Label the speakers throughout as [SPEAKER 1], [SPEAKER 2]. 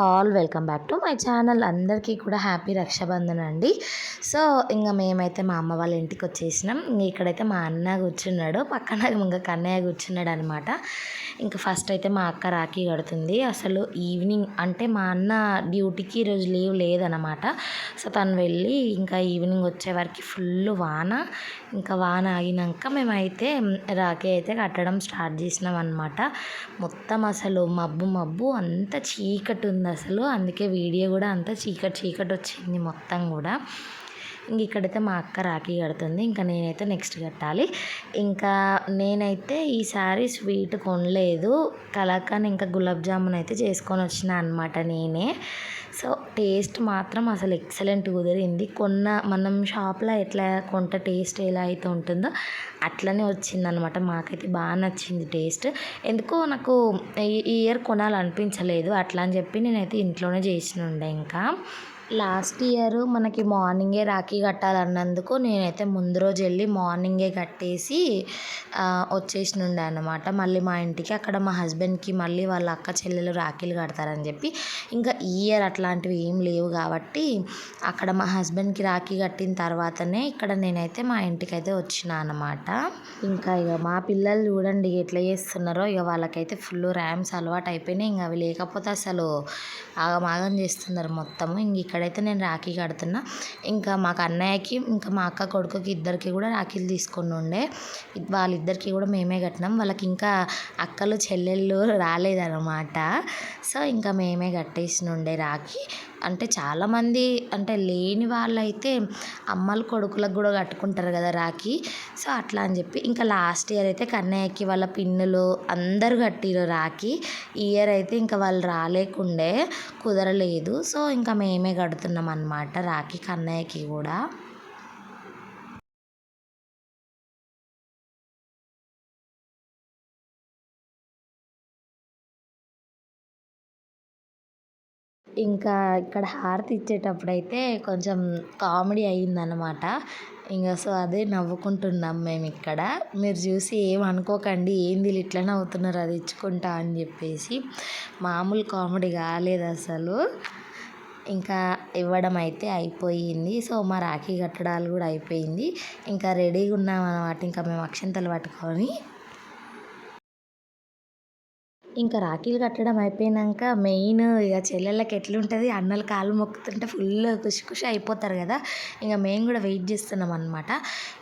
[SPEAKER 1] All welcome back to my channel. అందరికీ కూడా happy Rakshabandhan అండి. సో ఇంకా మేమైతే మా అమ్మ వాళ్ళ ఇంటికి వచ్చేసినాం. ఇంక ఇక్కడైతే మా అన్న కూర్చున్నాడు. పక్కన ఇంకా కన్నయ్య కూర్చున్నాడు అనమాట ఇంకా ఫస్ట్ అయితే మా అక్క రాఖీ కడుతుంది. అసలు ఈవినింగ్ అంటే మా అన్న డ్యూటీకి ఈరోజు లీవ్ లేదనమాట సో తను వెళ్ళి ఇంకా ఈవినింగ్ వచ్చే ఫుల్ వాన. ఇంకా వాన ఆగినాక మేమైతే రాఖీ అయితే కట్టడం స్టార్ట్ చేసినాం అనమాట మొత్తం అసలు మబ్బు మబ్బు అంత చీకటి ఉంది. అసలు. అందుకే వీడియో కూడా అంత చీకటి చీకటి వచ్చింది మొత్తం కూడా. ఇంక ఇక్కడైతే మా అక్క రాఖీ కడుతుంది. ఇంకా నేనైతే నెక్స్ట్ కట్టాలి. ఇంకా నేనైతే ఈసారి స్వీట్ కొనలేదు. కలాకాన్ ఇంకా గులాబ్ జామున్ అయితే చేసుకొని వచ్చిన అనమాట నేనే. సో టేస్ట్ మాత్రం అసలు ఎక్సలెంట్ కుదిరింది. కొన్న మనం షాప్లో ఎట్లా కొంట టేస్ట్ ఎలా అయితే ఉంటుందో అట్లనే వచ్చిందనమాట మాకైతే బాగా నచ్చింది టేస్ట్ ఎందుకో నాకు ఈ ఇయర్ కొనాలనిపించలేదు. అట్లా అని చెప్పి నేనైతే ఇంట్లోనే చేసిన ఉండే ఇంకా. లాస్ట్ ఇయర్ మనకి మార్నింగే రాఖీ కట్టాలన్నందుకు నేనైతే ముందు రోజు వెళ్ళి మార్నింగే కట్టేసి వచ్చేసి ఉండే అనమాట మళ్ళీ మా ఇంటికి అక్కడ మా హస్బెండ్కి మళ్ళీ వాళ్ళ అక్క చెల్లెలు రాఖీలు కడతారని చెప్పి. ఇంకా ఈ ఇయర్ అట్లాంటివి ఏం లేవు కాబట్టి అక్కడ మా హస్బెండ్కి రాఖీ కట్టిన తర్వాతనే ఇక్కడ నేనైతే మా ఇంటికి అయితే వచ్చిన అనమాట ఇంకా ఇక మా పిల్లలు చూడండి ఎట్లా చేస్తున్నారో ఇక వాళ్ళకైతే ఫుల్ ర్యామ్స్ అలవాటు అయిపోయినాయి ఇంకా అవి లేకపోతే అసలు ఆగమాగం చేస్తున్నారు మొత్తము. ఇంక ఇక్కడ అయితే నేను రాఖీ కడుతున్నా. ఇంకా మాకు అన్నయ్యకి ఇంకా మా అక్క కొడుకుకి ఇద్దరికి కూడా రాఖీలు తీసుకొని ఉండే. వాళ్ళిద్దరికి కూడా మేమే కట్టినాం. వాళ్ళకి ఇంకా అక్కలు చెల్లెళ్ళు రాలేదన్నమాట. సో ఇంకా మేమే కట్టేసి ఉండే రాఖీ. అంటే చాలామంది అంటే లేని వాళ్ళైతే అమ్మలు కొడుకులకు కూడా కట్టుకుంటారు కదా రాఖీ. సో అట్లా అని చెప్పి ఇంకా లాస్ట్ ఇయర్ అయితే కన్నయ్యకి వాళ్ళ పిన్నులు అందరు కట్టిరు రాఖీ. ఈ ఇయర్ అయితే ఇంకా వాళ్ళు రాలేకుండే కుదరలేదు. సో ఇంకా మేమే కడుతున్నాం అనమాట రాఖీ కన్నయ్యకి కూడా. ఇంకా ఇక్కడ హారతి ఇచ్చేటప్పుడైతే కొంచెం కామెడీ అయిందనమాట ఇంకా సో అదే నవ్వుకుంటున్నాం మేము ఇక్కడ. మీరు చూసి ఏం అనుకోకండి ఏంది వీళ్ళు ఇట్లా నవ్వుతున్నారు అది ఇచ్చుకుంటా అని చెప్పేసి మామూలు కామెడీ కాలేదు అసలు. ఇంకా ఇవ్వడం అయితే అయిపోయింది. సో మా రాఖీ కట్టడాలు కూడా అయిపోయింది. ఇంకా రెడీగా ఉన్నాం అనమాట ఇంకా మేము అక్షంతలు పట్టుకొని ఇంకా రాఖీలు కట్టడం అయిపోయినాక మెయిన్ ఇక చెల్లెళ్ళకి ఎట్లుంటుంది? అన్నలు కాళ్ళు మొక్కుతుంటే ఫుల్ ఖుషి ఖుషి అయిపోతారు కదా. ఇంకా మేము కూడా వెయిట్ చేస్తున్నాం అనమాట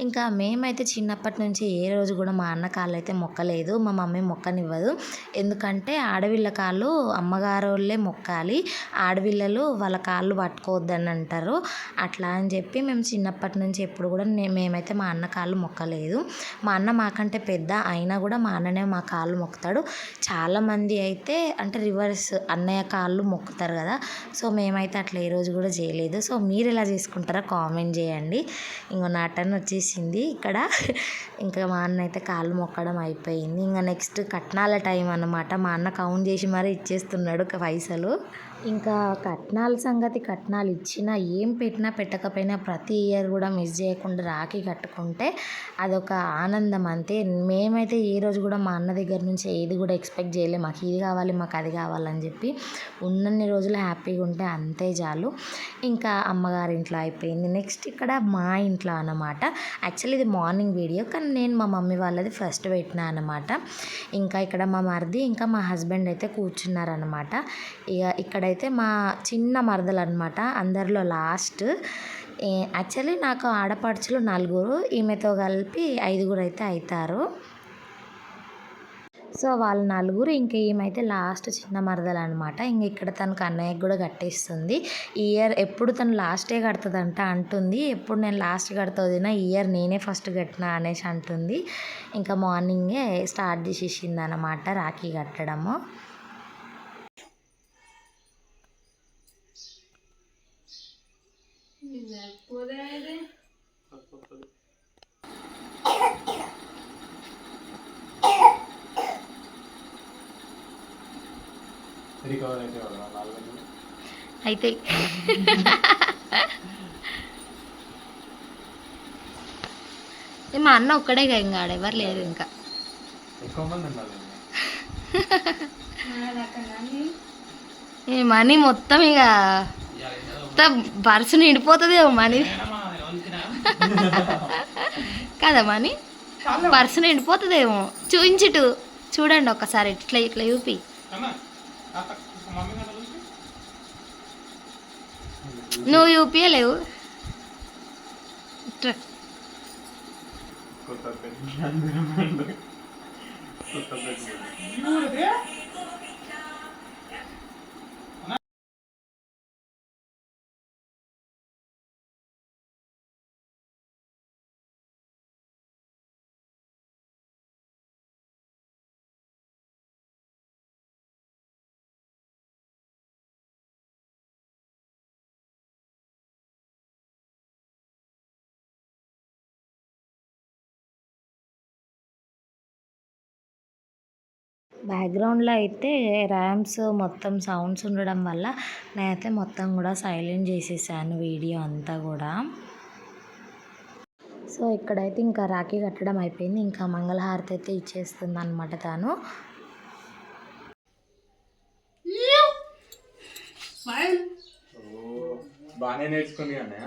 [SPEAKER 1] ఇంకా మేమైతే చిన్నప్పటి నుంచి ఏ రోజు కూడా మా అన్న కాళ్ళు అయితే మొక్కలేదు. మా మమ్మీ మొక్కనివ్వదు. ఎందుకంటే ఆడవిళ్ళ కాళ్ళు అమ్మగారు వాళ్ళే మొక్కాలి. ఆడవిళ్ళలు వాళ్ళ కాళ్ళు పట్టుకోవద్దని అంటారు. అట్లా అని చెప్పి మేము చిన్నప్పటి నుంచి ఎప్పుడు కూడా మేమైతే మా అన్న కాళ్ళు మొక్కలేదు. మా అన్న మాకంటే పెద్ద అయినా కూడా మా అన్ననే మా కాళ్ళు మొక్కుతాడు. చాలా చాలామంది అయితే అంటే రివర్స్ అన్నయ్య కాళ్ళు మొక్కుతారు కదా. సో మేమైతే అట్లా ఏ రోజు కూడా చేయలేదు. సో మీరు ఎలా చేసుకుంటారో కామెంట్ చేయండి. ఇంకో నా టర్న్ వచ్చేసింది. ఇక్కడ ఇంకా మా అన్న అయితే కాళ్ళు మొక్కడం అయిపోయింది. ఇంకా నెక్స్ట్ కట్నాల టైం అన్నమాట. మా అన్న కౌంట్ చేసి మరీ ఇచ్చేస్తున్నాడు పైసలు. ఇంకా కట్నాల సంగతి కట్నాలు ఇచ్చినా ఏం పెట్టినా పెట్టకపోయినా ప్రతి ఇయర్ కూడా మిస్ చేయకుండా రాఖీ కట్టుకుంటే అదొక ఆనందం అంతే. మేమైతే ఏ రోజు కూడా మా అన్న దగ్గర నుంచి ఏది కూడా ఎక్స్పెక్ట్ చేయలేము మాకు ఇది కావాలి మాకు అది కావాలని చెప్పి ఉన్నన్ని రోజులు హ్యాపీగా ఉంటే అంతే చాలు. ఇంకా అమ్మగారి ఇంట్లో అయిపోయింది. నెక్స్ట్ ఇక్కడ మా ఇంట్లో అనమాట యాక్చువల్లీ ఇది మార్నింగ్ వీడియో కానీ నేను మా మమ్మీ వాళ్ళది ఫస్ట్ పెట్టినా అనమాట ఇంకా ఇక్కడ మా మరిది ఇంకా మా హస్బెండ్ అయితే కూర్చున్నారనమాట ఇక ఇక్కడ అయితే మా చిన్న మరదలు అనమాట అందరిలో లాస్ట్. యాక్చువల్లీ నాకు ఆడపడుచులు నలుగురు ఈమెతో కలిపి ఐదుగురు అయితే అవుతారు సో వాళ్ళు నలుగురు ఇంకా ఏమైతే లాస్ట్ చిన్న మరదలు అనమాట ఇంక ఇక్కడ తనకు అన్నయ్యకి కూడా కట్టేస్తుంది. ఇయర్ ఎప్పుడు తను లాస్టే కడుతుందంట అంటుంది. ఎప్పుడు నేను లాస్ట్ కడుతుందినా ఇయర్ నేనే ఫస్ట్ కట్టినా అనేసి అంటుంది. ఇంకా మార్నింగే స్టార్ట్ చేసేసింది అనమాట రాఖీ కట్టడము. అయితే. మా అన్న ఒక్కడే ఇంకా ఎవరు లేరు ఇంకా. ఈ మనీ మొత్తం ఇక మొత్తం పర్సు నిండిపోతుందేమో మనీ. కదా మనీ? పర్సు నిండిపోతుందేమో. చూయించిటు. చూడండి ఒక్కసారి ఇట్లా ఇట్లా చూపి. నువ్వు చూపించలేవు ఇట్రా. బ్యాక్గ్రౌండ్లో అయితే ర్యామ్స్ మొత్తం సౌండ్స్ ఉండడం వల్ల నేనైతే మొత్తం కూడా సైలెంట్ చేసేసాను వీడియో అంతా కూడా. సో ఇక్కడైతే ఇంకా రాఖీ కట్టడం అయిపోయింది. ఇంకా మంగళహారతి అయితే ఇచ్చేస్తుంది అనమాట తాను
[SPEAKER 2] బాగానే నేర్చుకుంది అన్నయ్య.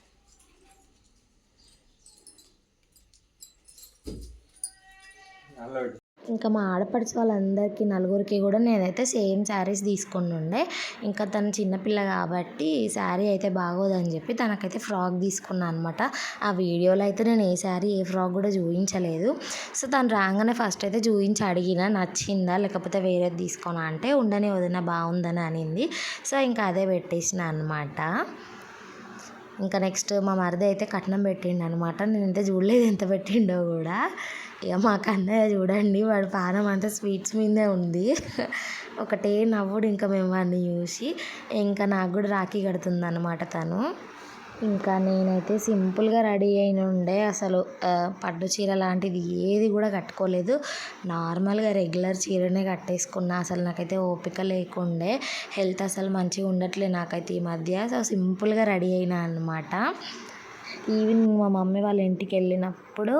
[SPEAKER 1] ఇంకా మా ఆడపడిచి వాళ్ళందరికీ నలుగురికి కూడా నేనైతే సేమ్ శారీస్ తీసుకొని ఉండే ఇంకా తను చిన్నపిల్ల కాబట్టి శారీ అయితే బాగోదని చెప్పి తనకైతే ఫ్రాక్ తీసుకున్నాను అనమాట ఆ వీడియోలో అయితే నేను ఏ శారీ ఏ ఫ్రాక్ కూడా చూపించలేదు. సో తను రాగానే ఫస్ట్ అయితే చూపించి అడిగిన నచ్చిందా లేకపోతే వేరేది తీసుకోనా అంటే ఉండని వదిన బాగుందని అనింది. సో ఇంకా అదే పెట్టేసిన అనమాట ఇంకా నెక్స్ట్ మా మరిది అయితే కట్నం పెట్టిండు అనమాట నేనైతే చూడలేదు ఎంత పెట్టిండో కూడా. ఇక మా కన్నయ్య చూడండి వాడు పానం అంతా స్వీట్స్ మీదే ఉంది. ఒకటే నవ్వుడు ఇంకా మేము వాడిని చూసి ఇంకా నాకు కూడా రాఖీ కడుతుంది అనమాట తను. ఇంకా నేనైతే సింపుల్గా రెడీ అయిన ఉండే అసలు పట్టు చీర లాంటిది ఏది కూడా కట్టుకోలేదు. నార్మల్గా రెగ్యులర్ చీరనే కట్టేసుకున్నా. అసలు నాకైతే ఓపిక లేకుండే. హెల్త్ అసలు మంచిగా ఉండట్లే నాకైతే ఈ మధ్య. సో సింపుల్గా రెడీ అయినా అనమాట ఈవినింగ్ మా మమ్మీ వాళ్ళ ఇంటికి వెళ్ళినప్పుడు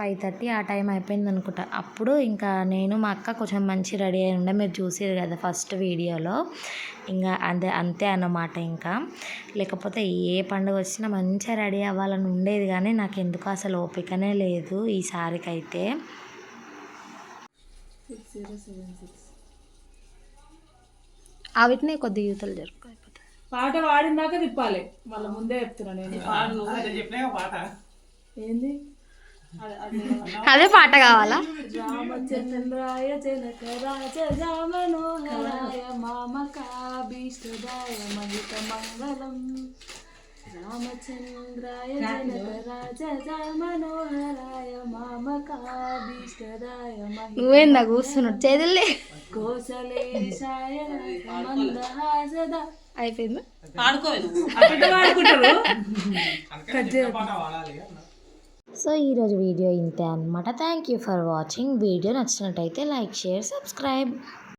[SPEAKER 1] ఫైవ్ థర్టీ ఆ టైం అయిపోయింది అనుకుంటా అప్పుడు ఇంకా నేను మా అక్క కొంచెం మంచి రెడీ అయి ఉండే మీరు చూసారు కదా ఫస్ట్ వీడియోలో. ఇంకా అదే అంతే అన్నమాట ఇంకా. లేకపోతే ఏ పండుగ వచ్చినా మంచిగా రెడీ అవ్వాలని ఉండేది కానీ నాకు ఎందుకు అసలు ఓపికనే లేదు ఈసారికి అయితే వీటిని కొద్ది యూతలు జరుపు అయిపోతాయి.
[SPEAKER 3] పాట పాడినాక తిప్పాలి. మళ్ళీ ముందే చెప్తున్నా నేను. ఏంది?
[SPEAKER 1] అదే పాట కావాలా?
[SPEAKER 3] రామచంద్రాయ జనక రాజ మనోహరాయ మామకాభీష్టదాయ మహిత మంగళం. రామచంద్రాయ జనక రాజ మనోహరాయ మామకాభీష్టదాయ మహిత
[SPEAKER 1] నువ్వేందా కూర్చున్నాడు చేతుల్లే
[SPEAKER 3] కోసలేశాయ మందహాసద
[SPEAKER 1] అయిపోయింది?
[SPEAKER 3] వాడుకుంటారు
[SPEAKER 1] సో ఈరోజు వీడియో ఇంతే అనమాట thank you for watching video నచ్చినట్టయితే లైక్ షేర్ సబ్స్క్రైబ్.